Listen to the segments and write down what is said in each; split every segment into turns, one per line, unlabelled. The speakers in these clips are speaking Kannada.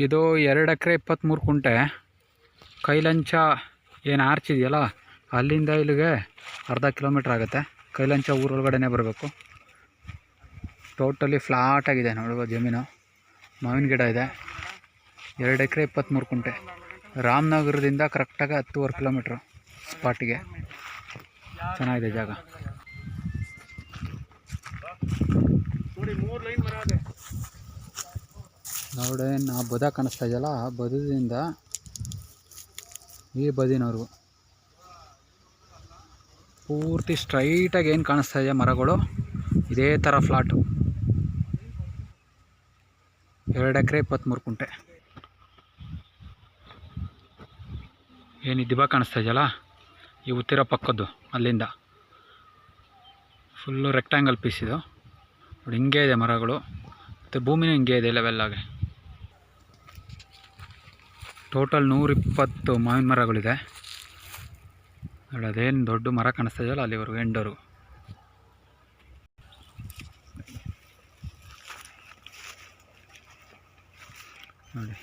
ಇದು ಎರಡು ಎಕರೆ ಇಪ್ಪತ್ತ್ಮೂರು ಕುಂಟೆ. ಕೈಲಂಚ ಏನು ಆರ್ಚಿದೆಯಲ್ಲ ಅಲ್ಲಿಂದ ಇಲ್ಲಿಗೆ ಅರ್ಧ ಕಿಲೋಮೀಟ್ರ್ ಆಗುತ್ತೆ. ಕೈಲಂಚ ಊರೊಳಗಡೆನೇ ಬರಬೇಕು. ಟೋಟಲಿ ಫ್ಲಾಟ್ ಆಗಿದೆ ನೋಡುವ ಜಮೀನು. ಮಾವಿನ ಗಿಡ ಇದೆ. ಎರಡು ಎಕರೆ ಇಪ್ಪತ್ತ್ಮೂರು ಕುಂಟೆ. ರಾಮನಗರದಿಂದ ಕರೆಕ್ಟಾಗಿ ಹತ್ತುವರೆ ಕಿಲೋಮೀಟ್ರು ಸ್ಪಾಟಿಗೆ ಚೆನ್ನಾಗಿದೆ ಜಾಗ.
ನೋಡಿ,
ನಾ ಬದ ಕಾಣಿಸ್ತಾ ಇದೆಯಲ್ಲ, ಆ ಬದದಿಂದ ಈ ಬದಿನವ್ರಿಗೂ. ಪೂರ್ತಿ ಸ್ಟ್ರೈಟಾಗಿ ಏನು ಕಾಣಿಸ್ತಾ ಇದೆ ಮರಗಳು? ಇದೇ ಥರ ಫ್ಲಾಟು ಎರಡು ಎಕರೆ ಇಪ್ಪತ್ತ್ಮೂರು ಕುಂಟೆ. ಏನು ದಿಬ ಕಾಣಿಸ್ತಾ ಇದೆಯಲ್ಲ? ಈ ಉತ್ತಿರ ಪಕ್ಕದ್ದು, ಅಲ್ಲಿಂದ. ಫುಲ್ಲು ರೆಕ್ಟ್ಯಾಂಗಲ್ ಪೀಸ್ ಇದು. ನೋಡಿ, ಹಿಂಗೆ ಇದೆ ಮರಗಳು. ಮತ್ತು ಭೂಮಿನೂ ಹಿಂಗೆ ಇದೆ ಲೆವೆಲ್ಲಾಗೆ ಟೋಟಲ್ ನೂರಿಪ್ಪತ್ತು ಮಾವಿನ ಮರಗಳಿದೆ ನೋಡಿ ಅದೇನು ದೊಡ್ಡ ಮರ ಕಾಣಿಸ್ತಾ ಇದೆಯಲ್ಲ, ಅಲ್ಲಿವರೆಗೂ ಎಂಡವರೆಗೂ ನೋಡಿ.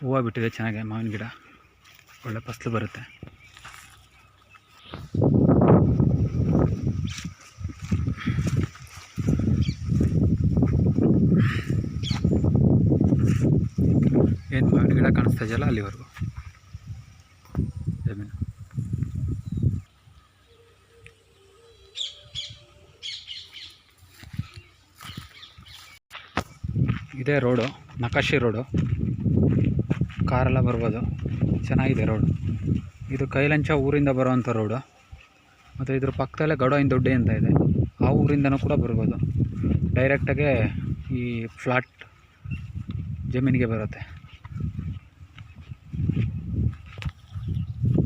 ಹೂವು ಬಿಟ್ಟಿದೆ ಚೆನ್ನಾಗಿ, ಮಾವಿನ ಗಿಡ. ಒಳ್ಳೆ ಫಸ್ಲು ಬರುತ್ತೆ. ಏನು ಮಾವಿನ ಗಿಡ ಕಾಣಿಸ್ತಾ ಇದೆಯಲ್ಲ ಅಲ್ಲಿವರೆಗೂ? ಜಮೀನು ಇದೇ ರೋಡು, ನಕಾಶಿ ರೋಡು. ಕಾರೆಲ್ಲ ಬರ್ಬೋದು. ಚೆನ್ನಾಗಿದೆ ರೋಡು. ಇದು ಕೈಲಂಚ ಊರಿಂದ ಬರುವಂಥ ರೋಡು. ಮತ್ತು ಇದ್ರ ಪಕ್ಕದಲ್ಲೇ ಗಡೋಯಿನ ದೊಡ್ಡಿ ಅಂತ ಇದೆ. ಆ ಊರಿಂದನೂ ಕೂಡ ಬರ್ಬೋದು. ಡೈರೆಕ್ಟಾಗೆ ಈ ಫ್ಲಾಟ್ ಜಮೀನಿಗೆ ಬರುತ್ತೆ.